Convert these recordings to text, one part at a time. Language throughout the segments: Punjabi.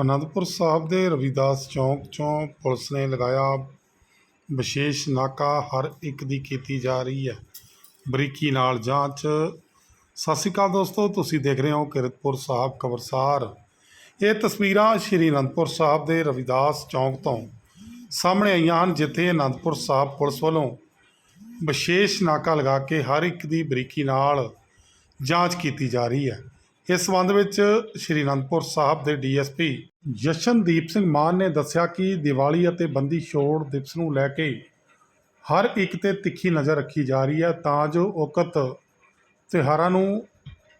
ਅਨੰਦਪੁਰ ਸਾਹਿਬ ਦੇ ਰਵਿਦਾਸ ਚੌਂਕ ਚੋਂ ਪੁਲਿਸ ਨੇ ਲਗਾਇਆ ਵਿਸ਼ੇਸ਼ ਨਾਕਾ, ਹਰ ਇੱਕ ਦੀ ਕੀਤੀ ਜਾ ਰਹੀ ਹੈ। ਬਰੀਕੀ ਨਾਲ ਜਾਂਚ। ਸਤਿ ਸ਼੍ਰੀ ਅਕਾਲ ਦੋਸਤੋ, ਤੁਸੀਂ ਦੇਖ ਰਹੇ ਹੋ ਕਿਰਤਪੁਰ ਸਾਹਿਬ ਖਬਰਸਾਰ। ਇਹ ਤਸਵੀਰਾਂ ਸ਼੍ਰੀ ਅਨੰਦਪੁਰ ਸਾਹਿਬ ਦੇ ਰਵਿਦਾਸ ਚੌਂਕ ਤੋਂ ਸਾਹਮਣੇ ਆਈਆਂ ਹਨ, ਜਿੱਥੇ ਅਨੰਦਪੁਰ ਸਾਹਿਬ ਪੁਲਿਸ ਵੱਲੋਂ ਵਿਸ਼ੇਸ਼ ਨਾਕਾ ਲਗਾ ਕੇ ਹਰ ਇੱਕ ਦੀ ਬਰੀਕੀ ਨਾਲ ਜਾਂਚ ਕੀਤੀ ਜਾ ਰਹੀ ਹੈ। ਇਸ ਸੰਬੰਧ ਵਿੱਚ ਸ਼੍ਰੀ ਅਨੰਦਪੁਰ ਸਾਹਿਬ ਦੇ ਡੀਐਸਪੀ ਜਸ਼ਨਦੀਪ ਸਿੰਘ ਮਾਨ ਨੇ ਦੱਸਿਆ ਕਿ ਦੀਵਾਲੀ ਅਤੇ ਬੰਦੀ ਛੋੜ ਦਿਵਸ ਨੂੰ ਲੈ ਕੇ ਹਰ ਇੱਕ ਤੇ ਤਿੱਖੀ ਨਜ਼ਰ ਰੱਖੀ ਜਾ ਰਹੀ ਹੈ, ਤਾਂ ਜੋ ਉਕਤ ਤਿਉਹਾਰਾਂ ਨੂੰ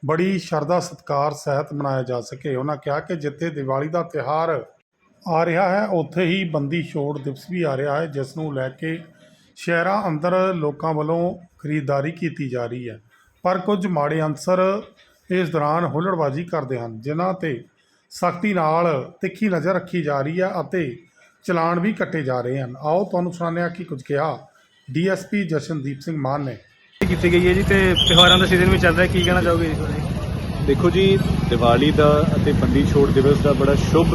ਬੜੀ ਸ਼ਰਧਾ, ਸਤਿਕਾਰ, ਸਹਿਤ ਮਨਾਇਆ ਜਾ ਸਕੇ। ਉਹਨਾਂ ਕਿਹਾ ਕਿ ਜਿੱਥੇ ਦੀਵਾਲੀ ਦਾ ਤਿਉਹਾਰ ਆ ਰਿਹਾ ਹੈ, ਉੱਥੇ ਹੀ ਬੰਦੀ ਛੋੜ ਦਿਵਸ ਵੀ ਆ ਰਿਹਾ ਹੈ, ਜਿਸ ਨੂੰ ਲੈ ਕੇ ਸ਼ਹਿਰਾਂ ਅੰਦਰ ਲੋਕਾਂ ਵੱਲੋਂ ਖਰੀਦਦਾਰੀ ਕੀਤੀ ਜਾ ਰਹੀ ਹੈ। ਪਰ ਕੁਝ ਮਾੜੇ ਅਨਸਰ ਇਸ ਦੌਰਾਨ ਹੁੱਲੜਬਾਜ਼ੀ ਕਰਦੇ ਹਨ ਜਿਨ੍ਹਾਂ ਤੇ ਸਖਤੀ ਨਾਲ ਤਿੱਖੀ ਨਜ਼ਰ ਰੱਖੀ ਜਾ ਰਹੀ ਹੈ ਅਤੇ ਚਲਾਨ ਵੀ ਕੱਟੇ ਜਾ ਰਹੇ ਹਨ। ਆਓ ਤੁਹਾਨੂੰ ਸੁਣਾਉਂਦੇ ਹਾਂ ਕਿ ਕੁਝ ਕਿਹਾ ਡੀਐਸਪੀ ਜਸ਼ਨਦੀਪ ਸਿੰਘ ਮਾਨ ਨੇ। ਕੀਤੀ ਗਈ ਹੈ ਜੀ ਤੇ ਤਿਉਹਾਰਾਂ ਦਾ ਸੀਜ਼ਨ ਵੀ ਚੱਲ ਰਿਹਾ ਕੀ ਕਹਿਣਾ ਚਾਹੋਗੇ ਇਸ ਬਾਰੇ ਦੇਖੋ ਜੀ ਦੀਵਾਲੀ ਦਾ ਅਤੇ ਬੰਦੀ ਛੋੜ ਦਿਵਸ ਦਾ ਬੜਾ ਸ਼ੁਭ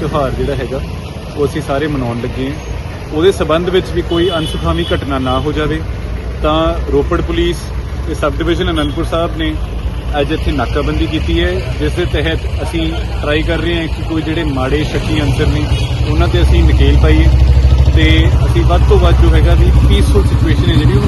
ਤਿਉਹਾਰ ਜਿਹੜਾ ਹੈਗਾ ਉਹ ਅਸੀਂ ਸਾਰੇ ਮਨਾਉਣ ਲੱਗੇ ਹਾਂ। ਉਹਦੇ ਸਬੰਧ ਵਿੱਚ ਵੀ ਕੋਈ ਅਨਸੁਖਾਵੀ ਘਟਨਾ ਨਾ ਹੋ ਜਾਵੇ ਤਾਂ ਰੋਪੜ ਪੁਲਿਸ ਤੇ ਸਬ ਡਿਵੀਜ਼ਨ ਅਨੰਦਪੁਰ ਸਾਹਿਬ ਨੇ ਅੱਜ ਇੱਥੇ ਨਾਕਾਬੰਦੀ ਕੀਤੀ ਹੈ। ਜਿਸ ਦੇ ਤਹਿਤ ਅਸੀਂ ਟਰਾਈ ਕਰ ਰਹੇ ਹਾਂ ਕਿ ਕੋਈ ਜਿਹੜੇ ਮਾੜੇ ਸ਼ੱਕੀ ਅੰਸਰ ਨੇ, ਉਹਨਾਂ ਤੇ ਅਸੀਂ ਨਕੇਲ ਪਾਈਏ। ਤੇ ਅਸੀਂ ਵੱਧ ਤੋਂ ਵੱਧ ਜੋ ਹੈਗਾ ਵੀ ਪੀਸਫੁਲ ਸਿਚੁਏਸ਼ਨ ਹੈ ਜਿਹੜੀ ਉਹ